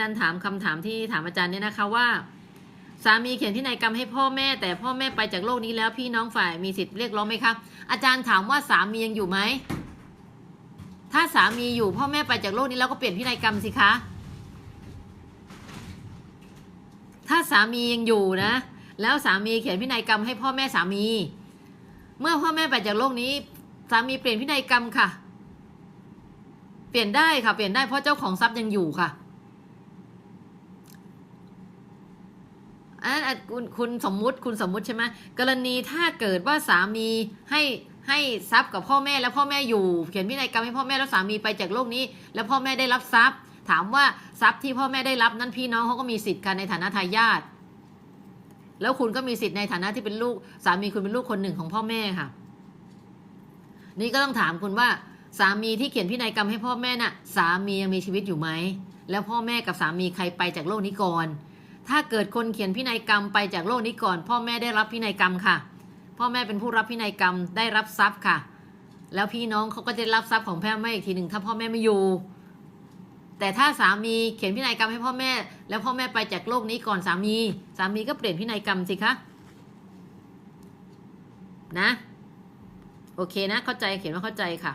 อาจารย์ถามคำถามที่ถามอาจารย์เนี่ยนะคะว่า สามีเขียนพินัยกรรมให้พ่อแม่ แต่พ่อแม่ไปจากโลกนี้แล้วพี่น้องฝ่ายมีสิทธิ์เรียกร้องไหมคะอาจารย์ถามว่าสามียังอยู่ไหมถ้าสามีอยู่พ่อแม่ไปจากโลกนี้แล้วก็เปลี่ยนพินัยกรรมสิคะ ถ้าสามียังอยู่นะ แล้วสามีเขียนพินัยกรรมให้พ่อแม่สามี เมื่อพ่อแม่ไปจากโลกนี้ สามีเปลี่ยนพินัยกรรมค่ะ เปลี่ยนได้ค่ะ เปลี่ยนได้เพราะเจ้าของทรัพย์ยังอยู่ค่ะ อันนั้นคุณคุณสมมุติคุณสมมุติใช่ไหมกรณีถ้าเกิดว่าสามีให้ให้ทรัพย์กับพ่อแม่แล้วพ่อแม่อยู่ เขียนพินัยกรรมให้พ่อแม่แล้วสามีไปจากโลกนี้ แล้วพ่อแม่ได้รับทรัพย์ ถามว่าทรัพย์ที่พ่อแม่ได้รับนั้นพี่น้องเขาก็มีสิทธิ์กันในฐานะทายาทแล้วคุณก็มีสิทธิ์ในฐานะที่เป็นลูกสามีคุณเป็นลูกคนหนึ่งของพ่อแม่ค่ะ นี่ก็ต้องถามคุณว่า สามีที่เขียนพินัยกรรมให้พ่อแม่น่ะ สามียังมีชีวิตอยู่ไหมแล้วพ่อแม่กับสามีใครไปจากโลกนี้ก่อน ถ้าเกิดคนเขียนพินัยกรรมไปจากโลกนี้ก่อน พ่อแม่ได้รับพินัยกรรมค่ะ พ่อแม่เป็นผู้รับพินัยกรรมได้รับทรัพย์ค่ะ แล้วพี่น้องเขาก็จะรับทรัพย์ของพ่อแม่อีกทีหนึ่งถ้าพ่อแม่ไม่อยู่ แต่ถ้าสามีเขียนพินัยกรรมให้พ่อแม่ แล้วพ่อแม่ไปจากโลกนี้ก่อนสามี สามีก็เปลี่ยนพินัยกรรมสิคะนะ โอเคนะเข้าใจเขียนว่าเข้าใจค่ะ